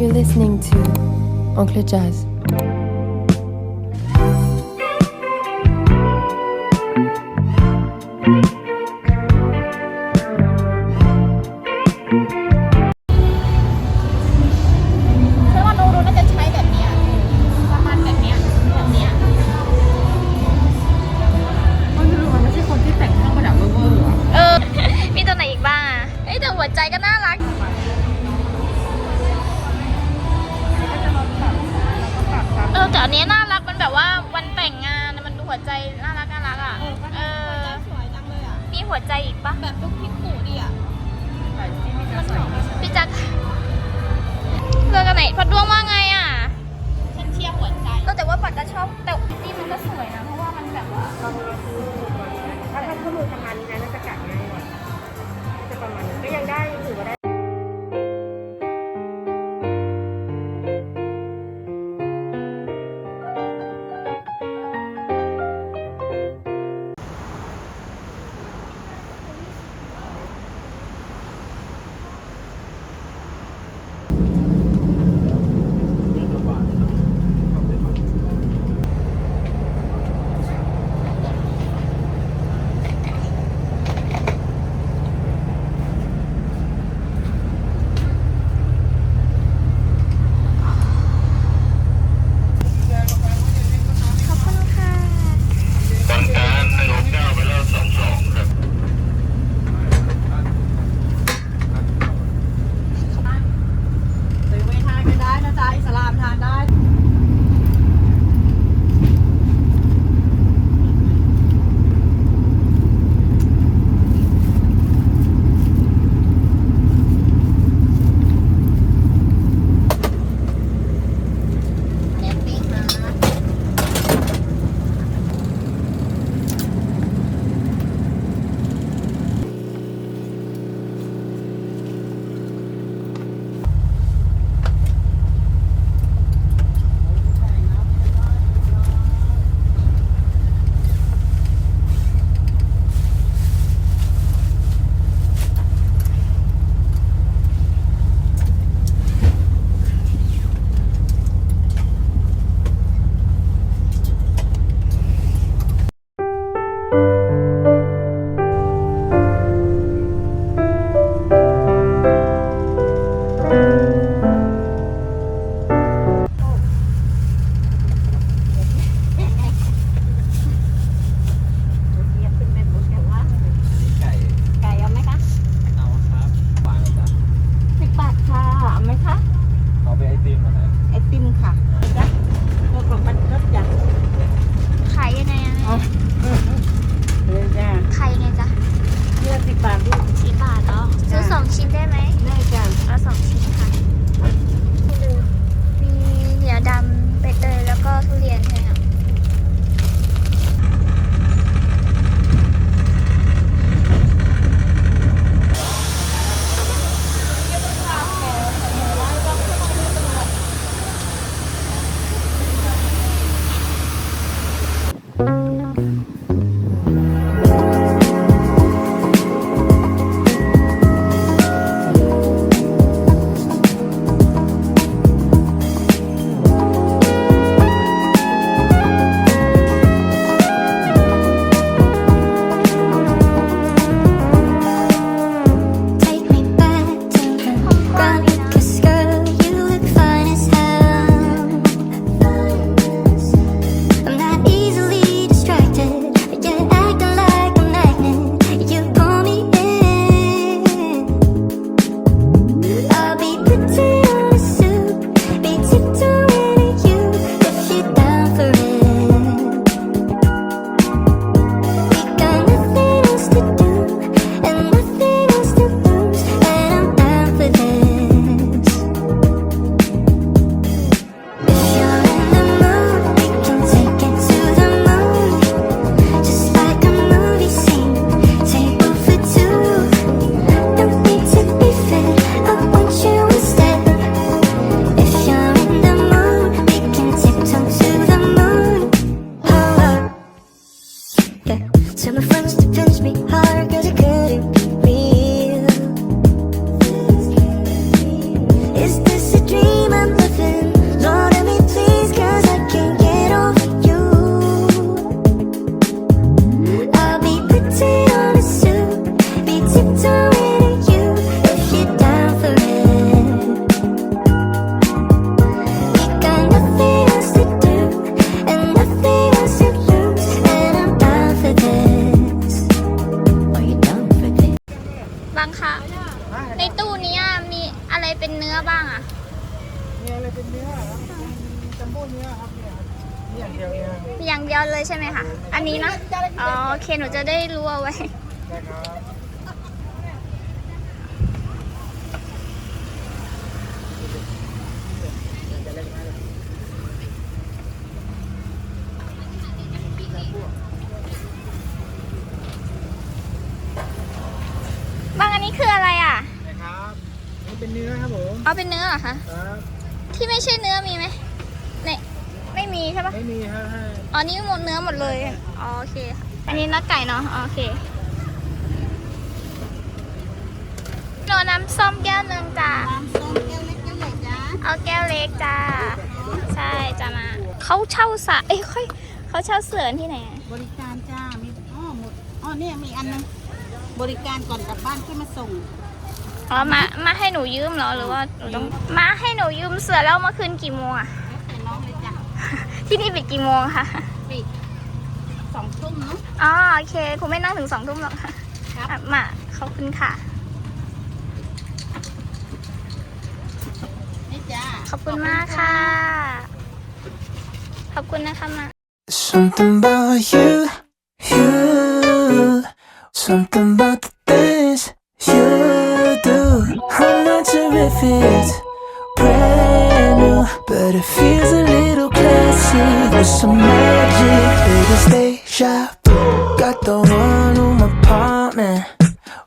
You're listening to Oncle Jazz. ออแต่อันเนี้ยน่ารักมันแบบว่าวันแต่งงานน่ะมันดูหัวใจน่ารักน่ารักอะ เออ สวยจังเลยอะ มีหัวใจอีกปะแบบลูกพริกขู่ดีอะพี่จักรเลือกกันไหนพัดดวงว่าไงอะ ฉันเชียร์หัวใจเออแต่ว่าปัดก็ชอบแต่นี่มันก็สวยนะเพราะว่ามันแบบว่าถ้าถ้าข้อมือประมาณนี้นะน่าจะกัดง่ายกว่าจะประมาณนี้ก็ยังได้ เอาเป็นเนื้อเหรอคะ ครับที่ไม่ใช่เนื้อมีไหมเนี่ยไม่มีใช่ปะไม่มีครับให้อ๋อนี่หมดเนื้อหมดเลยอ๋อโอเคค่ะอันนี้เนักไก่เนาะอ๋อโอเคโนน้ำส้มแก้วหนึ่งจ้า น้ำส้มแก้วเล็กแก้วใหญ่จ้าเอาแก้วเล็กจ้า ใช่จ้ามา เขาเช่าสระเอ้ยค่อยเขาเช่าเสือที่ไหนอะบริการจ้ามีอ้อหมดอ้อเนี่ยมีอันนึงบริการก่อนกลับบ้านขึ้นมาส่ง อ๋อมามาให้หนูยืมเหรอหรือว่าหนูต้องมาให้หนูยืมเสือแล้วเมื่อคืนกี่โมงอะแล้วแต่น้องเลยจ้ะที่นี่ปิดกี่โมงคะปิดสองทุ่มเนาะอ๋อโอเคคงไม่นั่งถึงสองทุ่มหรอกค่ะครับอะมาขอบคุณค่ะ นี่จ้าขอบคุณมากค่ะ ขอบคุณนะคะมา Something about you, you. Something about the things you do. I'm not sure if it's brand new, but it feels a little classy. With some magic, latest deja vu. Got the one room apartment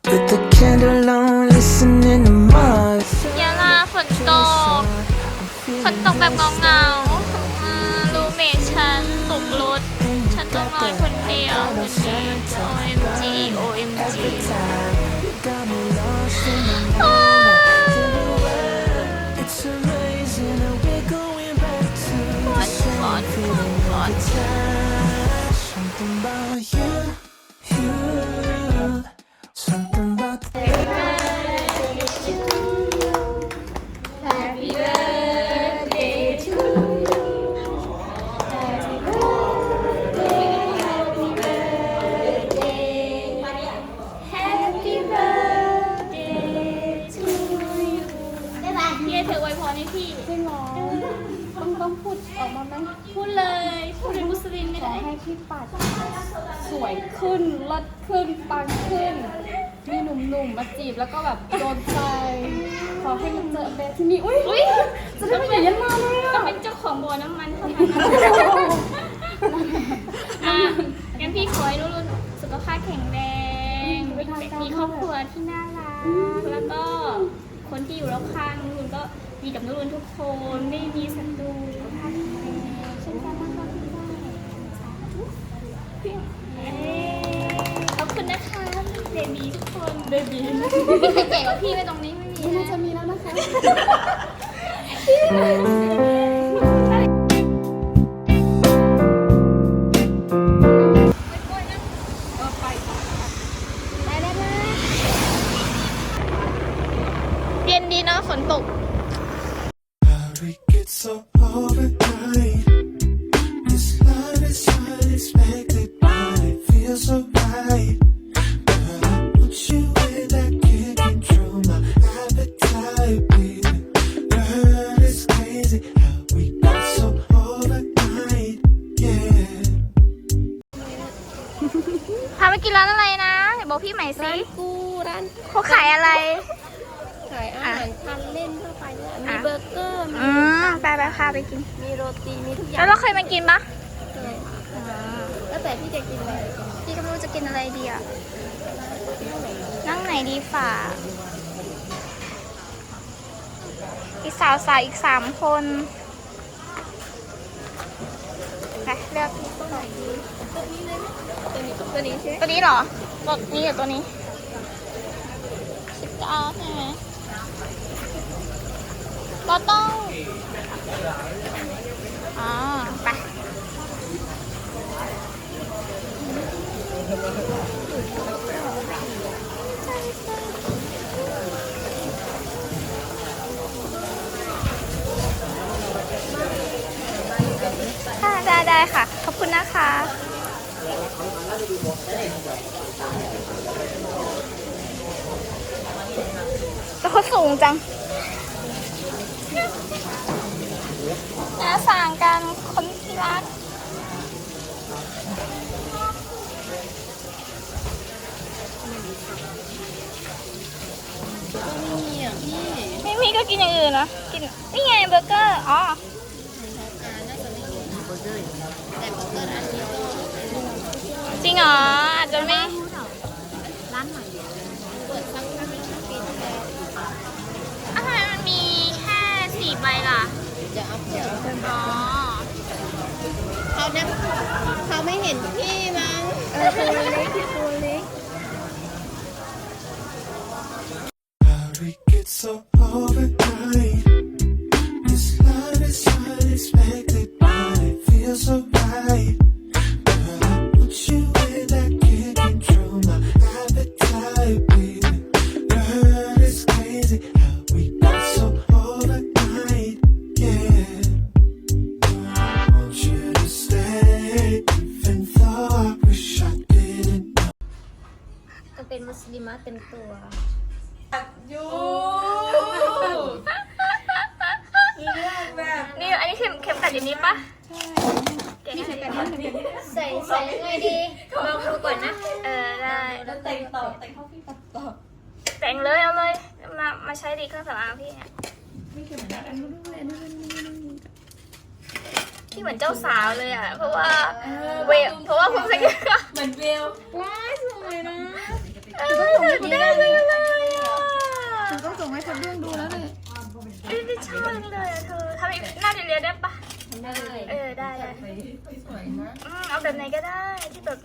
with the candle on, listening to Mars. ยาลาฝนตก ฝนตกแบบเงาๆอืมรูเมทฉันตกรถ ฉันต้องนอนคนเดียวคนเดีย เธอไวยพรให้พี่ จริงหรอต้องต้องพูดออกมาไหมพูดเลย พูดเป็นมุสลิมไม่ได้ให้พี่ปัดสวยขึ้นลดขึ้น ปังขึ้น มีหนุ่มๆมาจีบแล้วก็แบบโดนใจ ขอให้มันเจอเบสที่นี่อุ้ยอุ้ยจะได้เป็นอย่างนั้นมาเลยต้ออะ งเป็นเจ้าของบ่อน้ำมันเท่านั้นอะงั้นพี่ขอให้รุ่นๆสุขภาพแข็งแรง มีครอบครัวที่น่ารัก แล้วก็ คนที่อยู่รอบข้างนุ่นก็ดีกับนุ่นทุกคนไม่มีศัตรูสุขภาพแข็งแรงเช่นกันนะคะพี่ได้สาธุเย้ขอบคุณนะคะเบบีทุกคนเบบีมีใครแก่กว่าพี่ไหมตรงนี้ไม่มีน่านะจะมีแล้วนะคะ พาไปกินร้านอะไรนะเดี๋ยวบอกพี่ใหม่สิร้านกูร้านเขาขายอะไร ขายอาหารทานเล่นทั่วไปเนี่ยมี อะ เบอร์เกอร์ มี อืม ไปไปพาไปกิน มีโรตี มีทุกอย่าแล้งวเราเคยมากินปะเลยแล้วแต่พี่จะกินอะไรพี่ก็ไม่รู้จะกินอะไรดีอะ นั่งไหนดีฝ่า อีกสาวสาวอีกสามคนไปเลือกตัวไหนดีตัวนี้เลยไหมตัวนี้ตัวนี้ใช่ไหมตัวนี้เหรอ ตัวนี้กับตัวนี้สิบเก้าใช่ไหมเราต้อง อ๋อ ไป ค่ะได้ได้ค่ะ ขอบคุณนะคะ แล้วเขาสูงจัง น่าสั่งกัน คนที่รักไม่มีก็กินอย่างอื่นนะกินนี่ไงเบอร์เกอร์อ๋อแต่เบอร์เกอร์อันนี้ก็จริงเหรออาจจะไม่ร้านใหม่เปิดสักพักปีที่แล้วอาทำไมมันมีแค่สี่ใบล่ะ จะเอาเผื่ออ๋อ เขาเนี่ยเขาไม่เห็นพี่มั้ง How we get so overnight. This love is unexpected, but it feels so นี่อันนี้เข็มเข็มกัดอยู่นี่ปะใช่นี่เข็มกัดใส่ใส่ยังไงดีลองดูก่อนนะ เออได้แล้วแต่งต่อแต่งเข้าพี่ตัดต่อแต่งเลยเอาเลยมามาใช้ดีเครื่องสำอางพี่เนี่ยพี่เหมือนเจ้าสาวเลยอะ เพราะว่าเวลเพราะว่าผมใส่เกงเหมือนเวลว้ายสวยนะเออเหมือนเวลเลย อะต้องส่งให้คนเรื่องดูแล้วเลยไม่ได้ชอบเลยอะเธอทำอีกหน้าเรียนได้ปะได้เลยเออได้ได้สวยนะอืมเอาแบบไหนก็ได้ที่แบบ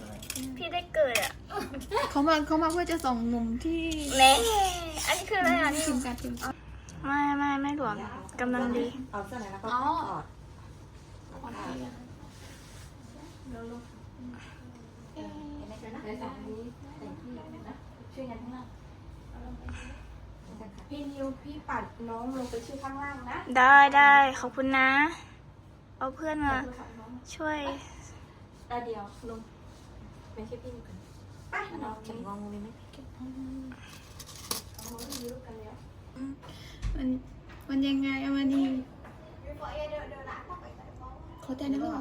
พี่ได้เกิดอะเขามาเขามาเพื่อจะส่งหนุ่มที่เน่อันนี้คืออะไรอะนี่ทีมการทีมไม่ไม่ไม่หลวมกำลังดีอ๋อ พี่นิวพี่ปัดน้องลงไปชื่อข้างล่างนะได้ได้ขอบคุณนะ เอาเพื่อนมาช่วยได้เดียวลงเป็นชื่อพี่นิวกันไปน้องเข็มงองเลยไหมเก็บเอาเอาไม่รู้กันแล้วมันมันยังไงอะมันดี เขาใจนะพ่อ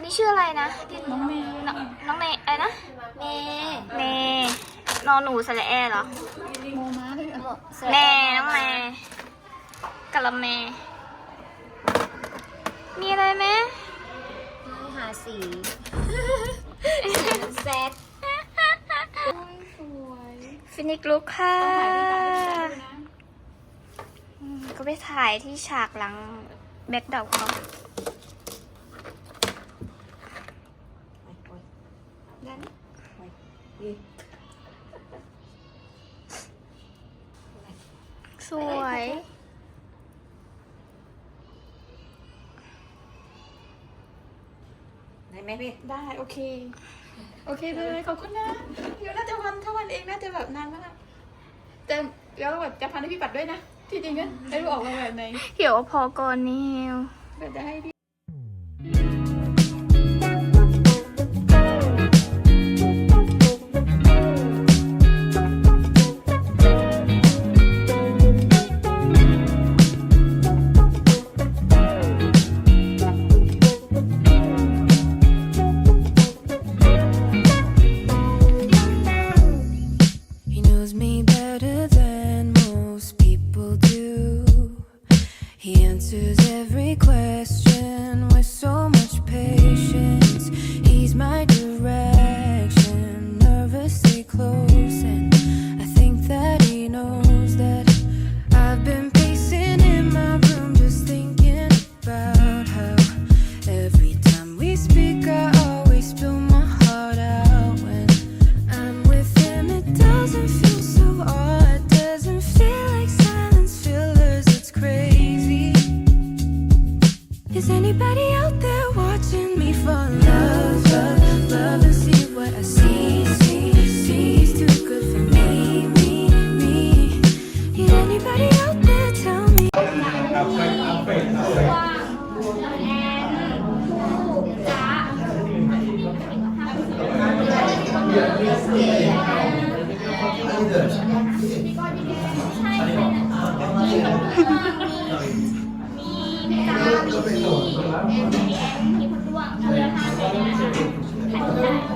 คนนี้ชื่ออะไรนะน้องเมย์น้องเมย์อะไรนะเมย์เมย์นอนหนูสระแอเหรอโมม้าเลยอะแม่น้องเมย์กะละเมมีอะไรไหมหาสีแซดฟินิกลุกค่ะอืมก็ไปถ่ายที่ฉากหลังแบ็คดอปเขา ได้ไหมพี่ ได้โอเค โอเคเลยขอบคุณนะ เดี๋ยวน่าจะวันถ้าวันเองน่าจะแบบนานมากแต่แล้วแบบจะพันให้พี่ปัดด้วยนะ ที่จริงก็ไม่รู้ออกมาแบบไหนเดี๋ยวพอก่อนนิวก็จะให้พี่ ก็เป็นโหลดแล้ว MDM ที่มีณร่วงเรือทางเสร็จนะคะ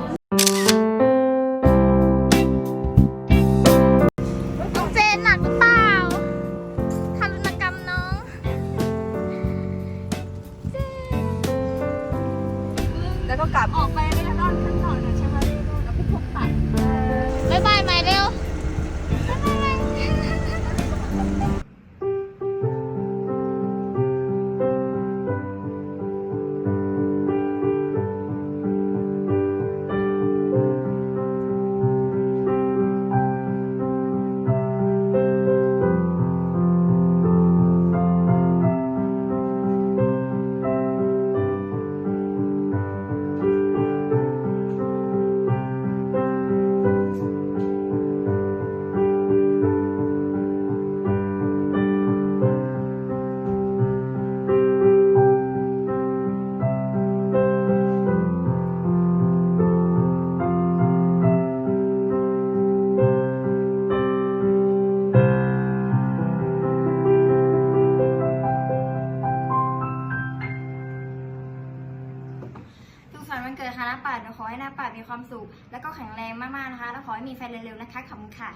มีแฟนเร็วๆนะคะขอบคุณค่ะ